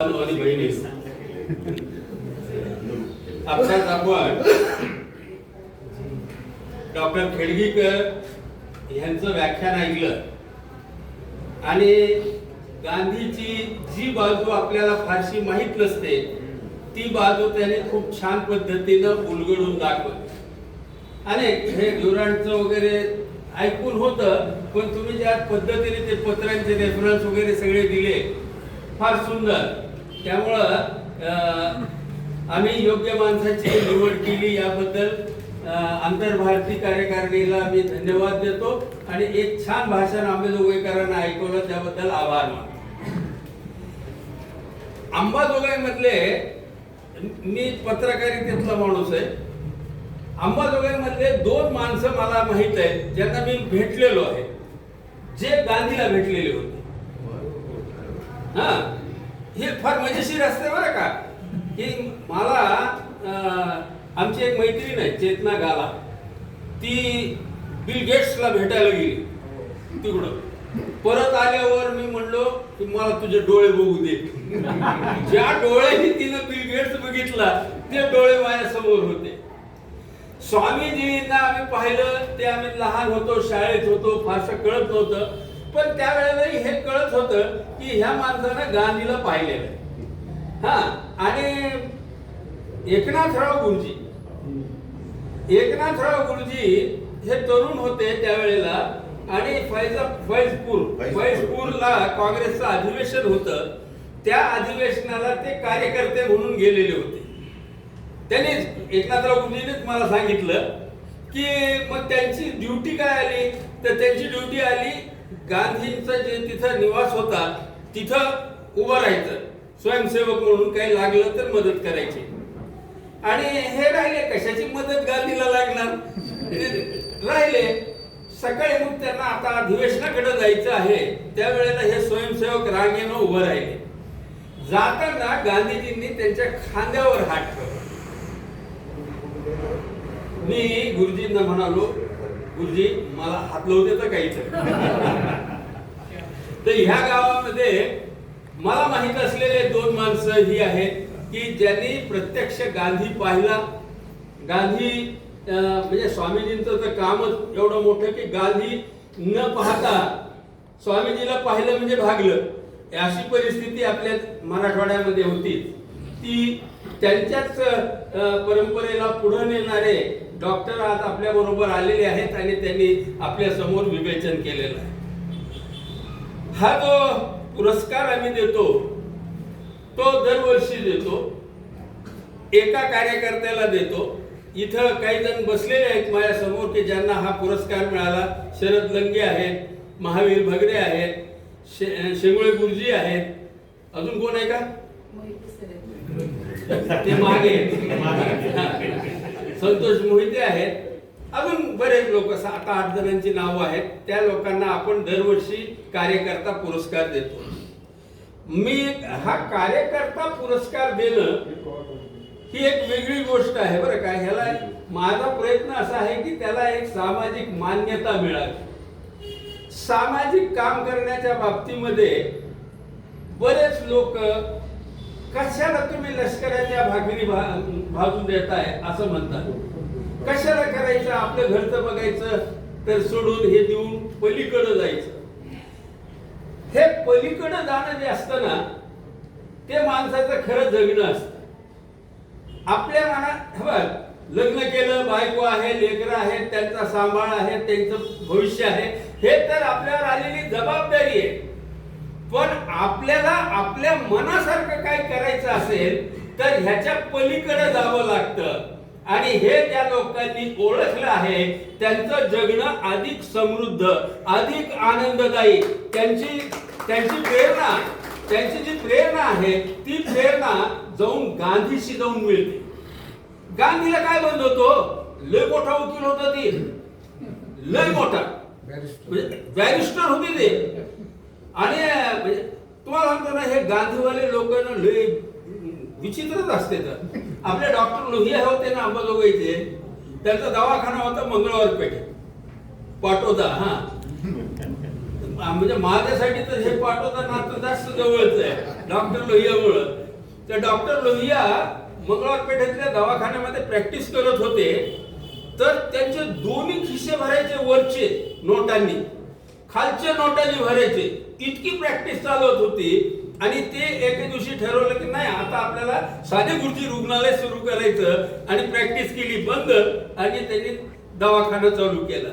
आणि आपण डॉक्टर खेडगीकर यांचं व्याख्यान ऐकलं. आणि गांधीची जी बाजू आपल्याला फारशी माहीत नसते ती बाजू त्याने खूप छान पद्धतीनं उलगडून दाखवली. आणि हे ड्युरंटचं वगैरे ऐकून होतं पण तुम्ही ज्या पद्धतीने ते पत्रांचे रेफरन्स वगैरे सगळे दिले फार सुंदर. त्यामुळं अं, आम्ही योग्य माणसाची निवड केली याबद्दल अं, आंतरभारती कार्यकारिणीला मी धन्यवाद देतो आणि एक छान भाषण आंबेजोगाईकरांना ऐकवलं त्याबद्दल आभार मानतो. अंबाजोगाई मधले मी पत्रकारितेतला माणूस आहे. अंबाजोगाई मधले दोन माणसं मला माहीत आहेत ज्यांना मी भेटलेलो आहे. जे गांधीला भेटलेले होते. हा? हे फार मजेशीर असते बरं का. की मला आमची एक मैत्रीण आहे चेतना गाला. ती बिल गेट्सला भेटायला गेली. तिकडं. परत आल्यावर मी म्हणलो की मला तुझे डोळे बघू दे. ज्या डोळ्यांनी तिनं बिल गेट्स बघितला ते डोळे माझ्यासमोर होते. स्वामीजींना आम्ही पाहिलं ते आम्ही लहान होतो शाळेत होतो फारसं कळत नव्हतं. पण त्यावेळेलाही हे कळत होतं की ह्या माणसानं गांधीला पाहिलेलं आहे. हा आणि एकनाथराव गुरुजी एकनाथराव गुरुजी हे तरुण होते त्यावेळेला आणि फैजा फैजपूर फैजपूर. फैजपूरला काँग्रेसचं अधिवेशन होतं त्या अधिवेशनाला ते कार्यकर्ते म्हणून गेलेले होते त्याने एकनाथराव गुरुजीनेच मला सांगितलं की मग त्यांची ड्युटी काय आली तर त्यांची ड्युटी आली गांधींचा जे तिथं निवास होता तिथं उभं राहायचं. स्वयंसेवक म्हणून काही लागलं तर मदत करायची. आणि हे राहिले कशाची मदत गांधीला लागणार? राहिले. सकाळी मग त्यांना आता अधिवेशनाकडे जायचं आहे. त्यावेळेला हे स्वयंसेवक रांगेनं उभं राहिले. जाताना गांधीजींनी त्यांच्या खांद्यावर हात ठेवला. मी गुरुजींना म्हणालो गुरुजी मला हात लावू देता काहीच तर ह्या गावामध्ये मला माहीत असलेले दोन माणसं ही आहेत की ज्यांनी प्रत्यक्ष गांधी पाहिला. गांधी म्हणजे स्वामीजींचं तर कामच एवढं मोठं की गांधी न पाहता स्वामीजीला पाहिलं म्हणजे भागलं. अशी परिस्थिती आपल्या मराठवाड्यामध्ये होती. ती त्यांच्याच परंपरेला पुढे नेणारे डॉक्टर आज आपल्या बरोबर आलेले आहेत आणि त्यांनी आपल्यासमोर विवेचन केलेलं आहे. हा जो पुरस्कार आम्ही देतो तो दरवर्षी देतो एका कार्यकर्त्याला देतो. इथं काही जण बसलेले आहेत माझ्यासमोर की ज्यांना हा पुरस्कार मिळाला. शरद लंगे आहेत महावीर भगरे आहेत शे- शेंगुळे गुरुजी आहेत. अजून कोण आहे का? ते मागे. हा. संतोष मोहिते आहेत. अजून बरेच लोक सात आठ जणांची नावं आहेत. त्या लोकांना आपण दरवर्षी कार्यकर्ता पुरस्कार देतो. मी हा कार्यकर्ता पुरस्कार देणं ही एक वेगळी गोष्ट आहे बरं का. ह्याला माझा प्रयत्न असा आहे की त्याला एक सामाजिक मान्यता मिळावी. सामाजिक काम करण्याच्या बाबतीमध्ये बरेच लोक कशाला तुम्ही लष्कराच्या भाकरी भा- भाजून देताय असं म्हणतात कशाला करायचं? आपलं घरचं बघायचं तर सोडून हे देऊन पलीकडं जायचं. हे पलीकडं जाणं जे असतं ना ते माणसाचं खरं जगणं असतं. आपल्या मनात बघ, लग्न केलं बायको आहे लेकरं आहेत त्यांचा सांभाळ आहे त्यांचं भविष्य आहे हे तर आपल्यावर आलेली जबाबदारी आहे. पण आपल्याला आपल्या मनासारखं काय करायचं असेल तर ह्याच्या पलीकडे जावं लागतं. आणि हे ज्या लोकांनी ओळखलं आहे त्यांचं जगणं अधिक समृद्ध अधिक आनंददायी. त्यांची त्यांची प्रेरणा त्यांची जी प्रेरणा आहे ती प्रेरणा जाऊन गांधीशी जाऊन मिळते. गांधीला काय बंद होतो? लय मोठा वकील होता ती. लय मोठा. बॅरिस्टर होते ते. आणि म्हणजे तुम्हाला सांगतो ना हे गांधीवाले लोक लय विचित्रच असते तर. आपले डॉक्टर लोहिया होते ना अंबाजोगाईचे त्यांचा दवाखाना होता मंगळवार पेठेत पाटोदा हा. म्हणजे माझ्यासाठी तर हे पाठवता नातं जास्त जवळच आहे. डॉक्टर लोहियामुळं. तर डॉक्टर लोहिया मंगळवार पेठेतल्या दवाखान्यामध्ये प्रॅक्टिस करत होते. तर त्यांचे दोन्ही खिसे भरायचे वरचे नोटांनी. खालच्या नोटांनी भरायचे. इतकी प्रॅक्टिस चालवत होती आणि ते एके दिवशी ठरवलं की नाही आता आपल्याला साधे गुरुजी रुग्णालय सुरू करायचं आणि प्रॅक्टिस केली बंद आणि त्यांनी दवाखाना चालू केला.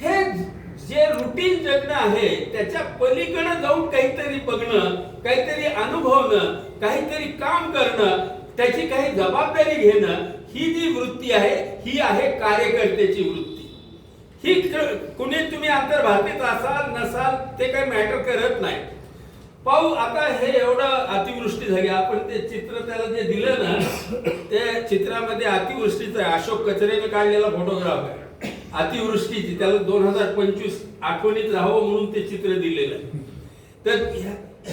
हे जे रुटीन जगणं आहे त्याच्या पलीकडे जाऊन काहीतरी बघणं काहीतरी अनुभवणं काहीतरी काम करणं त्याची काही जबाबदारी घेणं ही जी वृत्ती आहे ही आहे कार्यकर्त्याची वृत्ती. ही कुणी तुम्ही अंतर्भारतीत असाल नसाल ते काही मॅटर करत नाही. पाहू आता हे एवढं अतिवृष्टी झाली. आपण ते चित्र त्याला जे दिलं ना त्या चित्रामध्ये अतिवृष्टीचं आहे. अशोक कचरेने काढलेला फोटोग्राफ आहे. अतिवृष्टीची त्याला दोन हजार पंचवीस आठवणीत राहावं म्हणून ते चित्र दिलेलं आहे. तर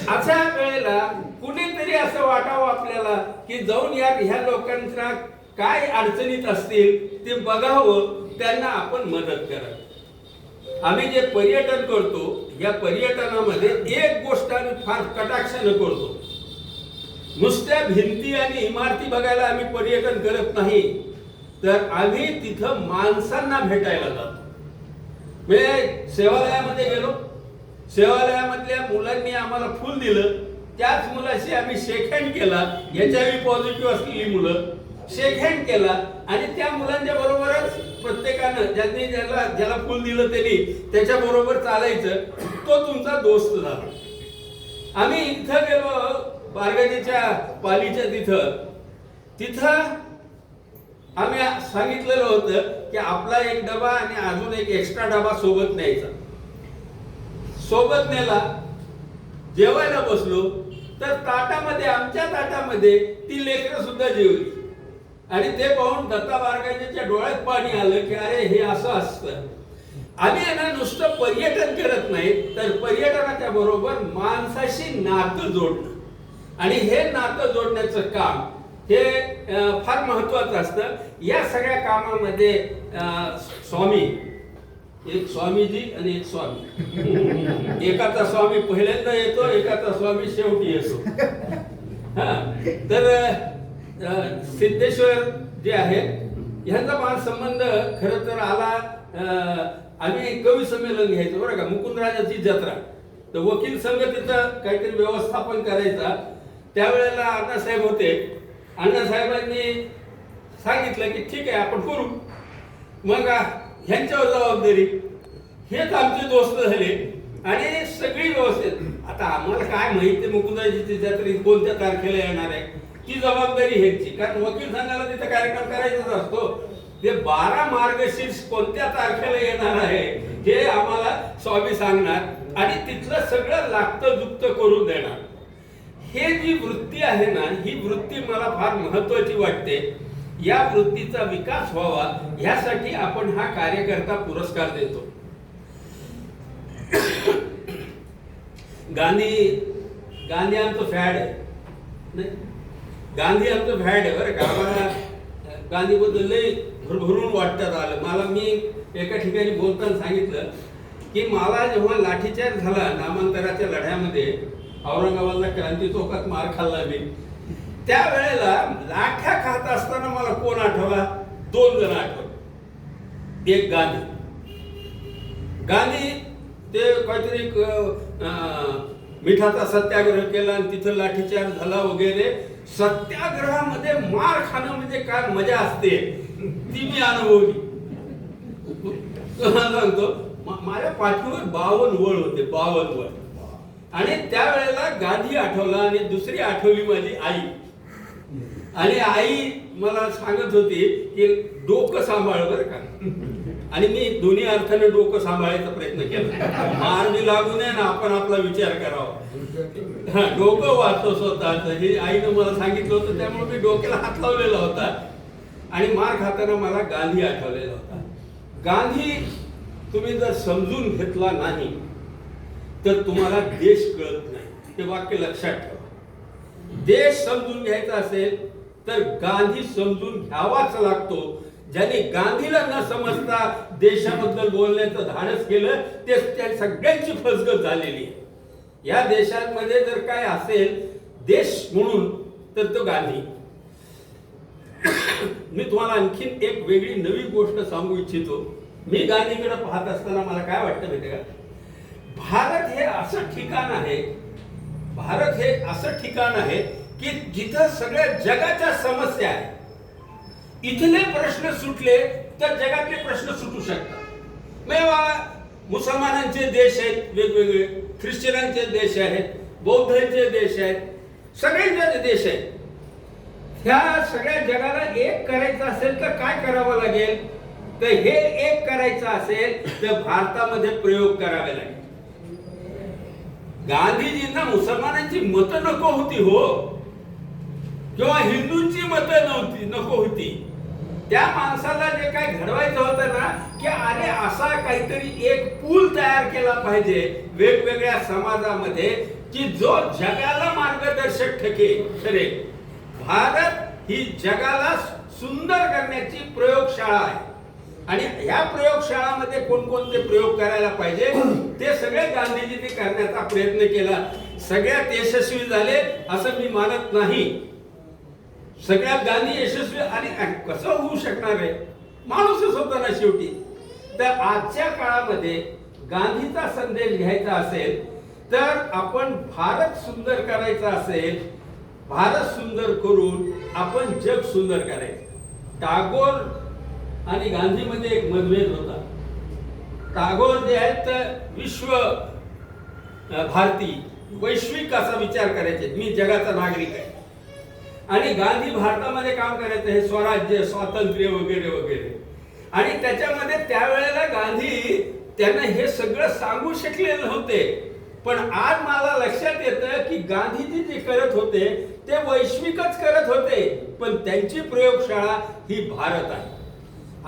अशा वेळेला कुणीतरी असं वाटावं आपल्याला की जाऊन या ह्या लोकांच्या काय अडचणीत असतील ते बघावं. त्यांना आपण मदत करावी आम्ही जे पर्यटन करतो या पर्यटनामध्ये एक गोष्ट आम्ही फार कटाक्षानं करतो. नुसत्या भिंती आणि इमारती बघायला आम्ही पर्यटन करत नाही तर आम्ही तिथं माणसांना भेटायला जातो. म्हणजे सेवालयामध्ये गेलो. सेवालयामधल्या मुलांनी आम्हाला फुल दिलं. त्याच मुलाशी आम्ही शेक हँड केला. एच पॉझिटिव्ह असलेली मुलं. शेक हँड केला. आणि त्या मुलांच्या बरोबर एकमेकानं ज्यांनी ज्याला ज्याला फुल दिलं त्यांनी त्याच्या बरोबर चालायचं तो तुमचा दोस्त झाला. आम्ही इथं गेलो बारगाजीच्या पालीच्या तिथं. तिथं आम्ही सांगितलेलं होतं की आपला एक डबा आणि अजून एक एक्स्ट्रा डबा सोबत न्यायचा. सोबत नेला. जेवायला बसलो. तर ताटामध्ये आमच्या ताटामध्ये ती लेकरं सुद्धा जेवली. आणि ते पाहून दत्ता बारगाजीच्या डोळ्यात पाणी आलं की अरे हे असं असतं. आम्ही यांना ना नुसतं पर्यटन करत नाही तर पर्यटनाच्या बरोबर माणसाशी नातं जोडणं. आणि हे नातं जोडण्याचं काम हे फार महत्वाचं असतं. या सगळ्या कामामध्ये स्वामी एक स्वामीजी आणि एक स्वामी. एकाचा स्वामी पहिल्यांदा येतो एकाचा स्वामी शेवटी येतो. हा तर सिद्धेश्वर जे आहे ह्यांचा माझा संबंध खर तर आला आम्ही कवी संमेलन घ्यायचो बरं का? मुकुंदराजाची जत्रा. तर वकील संघ तिथं काहीतरी व्यवस्थापन करायचा. त्यावेळेला अण्णासाहेब होते. अण्णासाहेबांनी सांगितलं की ठीक आहे आपण करू. मग ह्यांच्यावर जबाबदारी. हेच आमचे दोस्त झाले. आणि सगळी व्यवस्थित. आता आम्हाला काय माहिती मुकुंदराजीची जत्रा कोणत्या तारखेला येणार आहे? ती जबाबदारी ह्यांची. कारण वकील संघाला तिथे कार्यक्रम करायचाच असतो. ते बारा मार्गशीर्ष कोणत्या तारखेला येणार आहे हे आम्हाला स्वामी सांगणार आणि तिथलं सगळं लागतं जुक्त करून देणार. हे जी वृत्ती आहे ना ही वृत्ती मला फार महत्वाची वाटते. या वृत्तीचा विकास व्हावा ह्यासाठी आपण हा कार्यकर्ता पुरस्कार देतो. गांधी गांधी आमचं फॅड आहे. नाही? गांधी आमचं फॅड आहे बरं का. आम्हाला गांधीबद्दल लय भरभरून वाटतात आलं मला मी एका ठिकाणी बोलताना सांगितलं की मला जेव्हा लाठीचार्ज झाला नामांतराच्या लढ्यामध्ये औरंगाबादला क्रांती चौकात मार खाल्ला मी. त्यावेळेला लाठ्या खात असताना मला कोण आठवला? दोन जण आठवले. एक गांधी. गांधी ते काहीतरी एक, मिठाचा सत्याग्रह केला आणि तिथं लाठीचार्ज झाला वगैरे. सत्याग्रहामध्ये मार खाणं म्हणजे काय? मजा असते. ती मी अनुभवली. सांगतो माझ्या पाठीवर बावन वळ होते बावन वळ. आणि त्यावेळेला गांधी आठवला आणि दुसरी आठवली माझी आई. आणि आई मला सांगत होती की डोकं सांभाळ बरं का. आणि मी दोन्ही अर्थाने डोकं सांभाळायचा प्रयत्न केला. मार लागू नये ना आपण आपला विचार करावा. हा, डोकं वाचतो स्वतःच. हे आईनं मला सांगितलं होतं त्यामुळे मी डोक्याला हात लावलेला होता. आणि मार खाताना मला गांधी आठवलेला होता. गांधी तुम्ही जर समजून घेतला नाही तर तुम्हाला देश कळत नाही. हे वाक्य लक्षात ठेवा. देश समजून घ्यायचा असेल तर गांधी समजून घ्यावाच लागतो. ज्यांनी गांधीला न समजता देशाबद्दल बोलण्याचं धाडस केलं ते त्या सगळ्यांची फसगत झालेली आहे. या देशांमध्ये जर काय असेल देश म्हणून तर तो गांधी. मी तुम्हाला आणखीन एक वेगळी नवी गोष्ट सांगू इच्छितो. मी गांधीकडे पाहत असताना मला काय वाटतं माहिती का? भारत हे असं ठिकाण आहे भारत हे असं ठिकाण आहे की जिथं सगळ्या जगाच्या समस्या आहेत. इथले प्रश्न सुटले तर जगातले प्रश्न सुटू शकतात. मग मुसलमानांचे देश आहेत वेगवेगळे ख्रिश्चनांचे देश आहेत बौद्धांचे देश आहेत सगळ्यांचे देश आहेत. ह्या सगळ्या जगाला एक करायचं असेल तर काय करावं लागेल? तर हे एक करायचं असेल तर भारतामध्ये प्रयोग करावे लागेल. गांधीजींना मुसलमानांची मतं नको होती हो. किंवा हिंदूंची मतं नव्हती नको होती. त्या माणसाला जे काय घडवायचं होतं ना की अरे असा काहीतरी एक पूल तयार केला पाहिजे वेगवेगळ्या समाजामध्ये की जो जगाला मार्गदर्शक ठके ठरेल भारत ही जगाला सुंदर करण्याची प्रयोगशाळा आहे. आणि ह्या प्रयोगशाळामध्ये कोणकोणते प्रयोग करायला पाहिजे ते सगळे गांधीजींनी करण्याचा प्रयत्न केला. सगळ्यात यशस्वी झाले असं मी मानत नाही. सगळ्यात गांधी यशस्वी आणि कसं होऊ शकणार आहे? माणूसच होता ना शेवटी. तर आजच्या काळामध्ये गांधीचा संदेश घ्यायचा असेल तर आपण भारत सुंदर करायचा असेल भारत सुंदर करून आपण जग सुंदर करायचं. टागोर आणि गांधीमध्ये एक मतभेद होता. टागोर जे आहेत तर विश्व भारती वैश्विक असा विचार करायचे. मी जगाचा नागरिक आहे. आणि गांधी भारतामध्ये काम करायचं हे स्वराज्य स्वातंत्र्य वगैरे वगैरे. आणि त्याच्यामध्ये त्यावेळेला गांधी त्यांना हे सगळं सांगू शकले नव्हते. पण आज मला लक्षात येतं की गांधीजी जे करत होते ते वैश्विकच करत होते. पण त्यांची प्रयोगशाळा ही भारत आहे.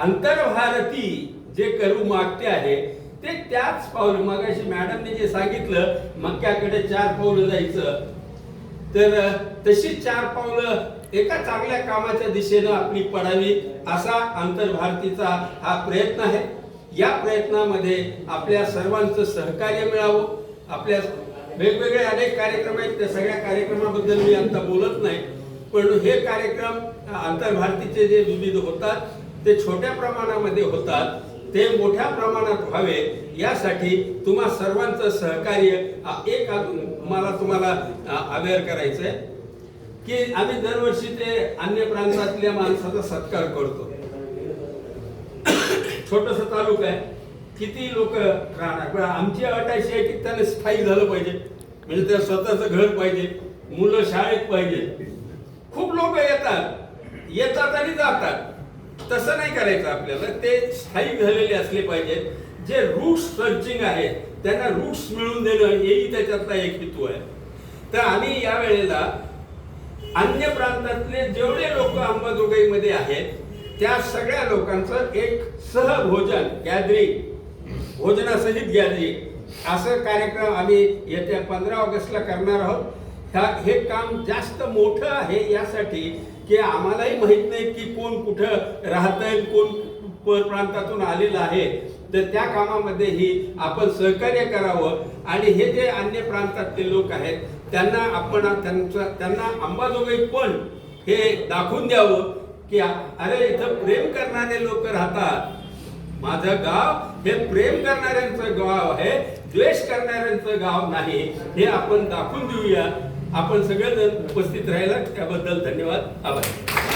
आंतरभारती जे करू मागते आहे ते त्याच पाऊल मगाशी मॅडमने जे सांगितलं मक्क्याकडे चार पाऊल जायचं. तर तशी चार पावलं एका चांगल्या कामाच्या दिशेनं आपली पडावी असा आंतरभारतीचा हा प्रयत्न आहे. या प्रयत्नामध्ये आपल्या सर्वांचं सहकार्य मिळावं. आपल्या वेगवेगळे अनेक कार्यक्रम आहेत. त्या सगळ्या कार्यक्रमाबद्दल मी आता बोलत नाही. पण हे कार्यक्रम आंतरभारतीचे जे विविध होतात ते छोट्या प्रमाणामध्ये होतात. ते मोठ्या प्रमाणात व्हावे. यासाठी तुम्हा सर्वांचं सहकार्य एक मला तुम्हाला अवेअर करायचं आहे की आम्ही दरवर्षी ते अन्य प्रांतातल्या माणसाचा सत्कार करतो. छोटस तालुका आहे. किती लोक राहणार? पण आमची अट अशी आहे की त्याने स्थायी झालं पाहिजे. म्हणजे त्या स्वतःचं घर पाहिजे मुलं शाळेत पाहिजे. खूप लोक येतात. येतात आणि जातात. तसं नाही करायचं आपल्याला. ते स्थायिक झालेले असले पाहिजेत जे रूट्स सर्चिंग आहे त्यांना रूट्स मिळवून देणं हेही त्याच्यातला एक हेतू आहे. तर आम्ही या वेळेला अन्य प्रांतातले जेवढे लोक अंबाजोगाईमध्ये आहेत त्या सगळ्या लोकांचं एक सहभोजन गॅदरिंग भोजनासहित गॅदरिंग असं कार्यक्रम आम्ही येत्या पंधरा ऑगस्टला करणार आहोत. ह्या हे काम जास्त मोठं आहे यासाठी की आम्हालाही माहीत नाही की कोण कुठं राहतंय कोण पर प्रांतातून आलेलं आहे. तर त्या कामामध्येही आपण सहकार्य करावं. आणि हे जे अन्य प्रांतातले लोक आहेत त्यांना आपण त्यांचं त्यांना अंबाजोगाई पण हे दाखवून द्यावं की अरे इथं प्रेम करणारे लोक राहतात. माझं गाव हे प्रेम करणाऱ्यांचं गाव आहे द्वेष करणाऱ्यांचं गाव नाही हे आपण दाखवून देऊया. आपण सगळेजण उपस्थित राहिला त्याबद्दल धन्यवाद. आभार.